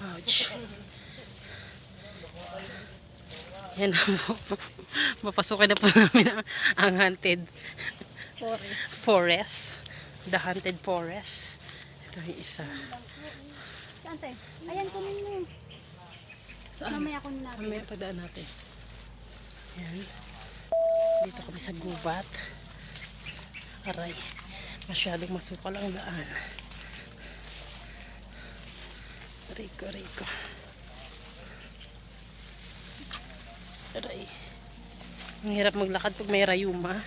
Ouch. Yan na po. Mapasukin na po namin ang, ang haunted Forest. forest. The haunted forest. Ito yung isa. Saan tayo? Ayan, kunin mo. Saan? Mamaya ko na. Mamaya padaan natin. Yan. Dito kami sa gubat. Aray. Masyadong masukal ang daan. Rico, Rico. Aray. Ang hirap maglakad pag may rayuma.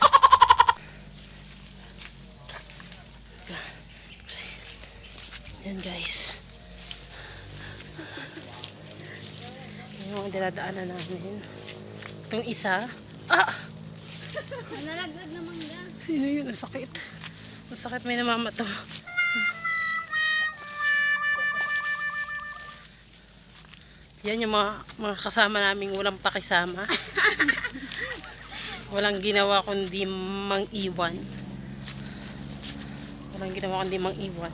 Yan guys. Yung dinadaanan namin. Itong isa. Ah! Nalaglag na mangga. Sino yun? Ang sakit. Ang sakit. May namamato. Yan yung mga, mga kasama naming walang pakisama. walang ginawa kundi mang iwan. Walang ginawa kundi mang iwan.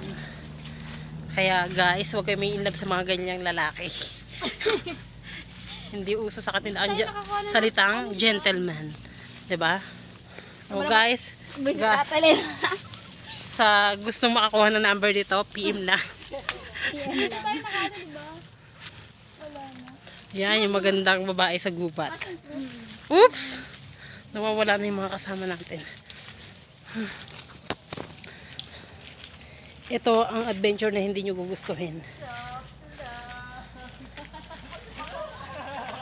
Kaya guys, huwag kayo may in love sa mga ganyang lalaki. Hindi uso sa kanila ang na- salitang gentleman. ba? O guys, Gusto ga- sa gusto makakuha ng number dito, PM na. Hindi tayo nakano, diba? Wala na. Yan, yung magandang babae sa gubat. Oops! Nawawala na yung mga kasama natin. Ito ang adventure na hindi nyo gugustuhin.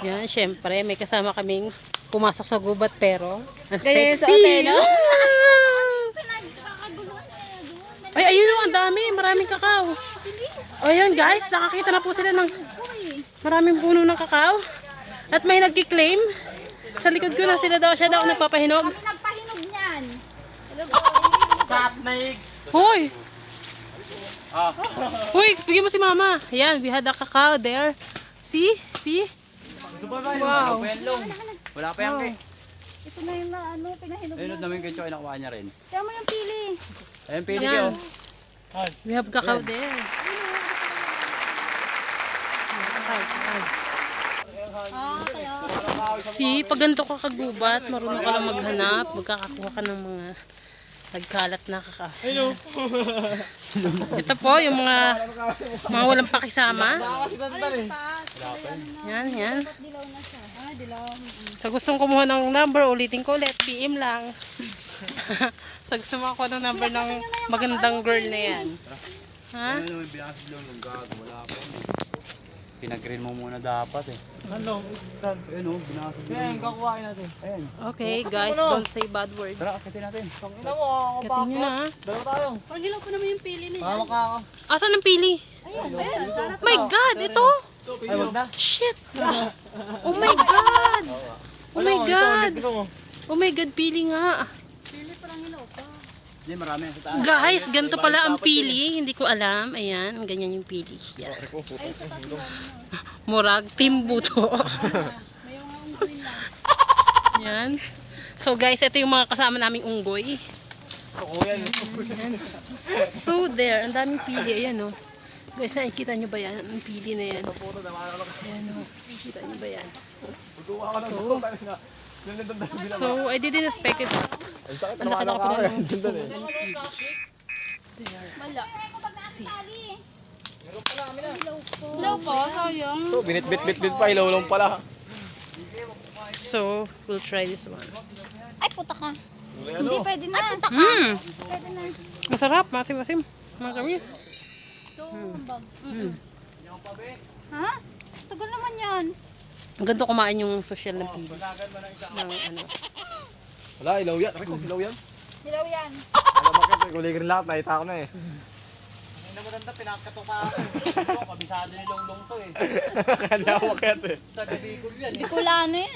Yan, syempre, may kasama kaming pumasok sa gubat pero ang Ganyan sexy. eh, no? Ay, ayun ang dami. Maraming kakao. O yan guys, nakakita na po sila ng maraming puno ng kakao. At may nagkiklaim. Sa likod ko na sila daw, siya daw nagpapahinog. Kami nagpahinog niyan. Sat Naigs! Hoy! Ah. Hoy, bigyan mo si mama. Yan, we had a cacao there. See? See? Ito ba ba? Wow. Wala pa yan. Pe. Ito na yung na, ano, pinahinog Ayun, na. namin kay Choy, nakuha niya rin. Kaya mo yung pili. Ayun, pili ko. We have cacao there. Cacao, cacao. Ah, kaya. Si, pag ganito ka kagubat, marunong ka lang maghanap, magkakakuha ka ng mga nagkalat na kaka. Hello. Ito po, yung mga mga walang pakisama. Yan, yan. Sa gustong kumuha ng number, ulitin ko ulit, PM lang. Sa gusto makakuha ng number ng magandang girl na yan. Ha? Ayun, may binasag lang ng gago. Wala pa. Pinag-green mo muna dapat eh. Ano? Ayun o, binasag lang. Ayun, kakuhain natin. Ayun. Okay, guys, don't say bad words. Tara, akitin natin. Katin nyo na, ha? Dalawa tayo. Pagilaw ko naman yung pili niya. Hawak ka ako. Asan ang pili? Ayan, ayan. Sarap. My God, ito! Ay, wag na. Shit! Oh my God! Oh my God! Oh my God, pili nga. Pili parang hilaw pa. Hindi, marami. Sa taas. Guys, ganito pala ang pili. Hindi ko alam. Ayan, ganyan yung pili. Yan. Ay, sa taas mo. Murag, unggoy lang. Yan. So guys, ito yung mga kasama naming unggoy. Kukuyan. So there, ang daming pili. Ayan o. Guys, nakikita nyo ba yan? Ang pili na yan. Ayan o. Nakikita nyo ba yan? So, so I didn't expect it. Ang laki-laki pala ng puno ng pili. There. Wala. Hilaw po, sayang. So, binit-bit-bit-bit pa. Ilaw lang pala. So, we'll try this one. Ay, puta ka. Hindi pwede na. Ay, puta ka. Mmm! Pwede na. Masarap, masim-masim. Masamis. Ito, ang bag. Mm. Ha? Tagal naman yan. Ang ganda kumain yung social ng pili. Ng ano. Wala, ilaw yan. Aray ko, ilaw yan. Hilaw yan. Alam mo kasi, kulay green lahat. Nakita ko na eh. Ang maganda, pinakato pa ako. Kabisado ni Longlong to eh. Kaya ako makit eh. Bicolano yan.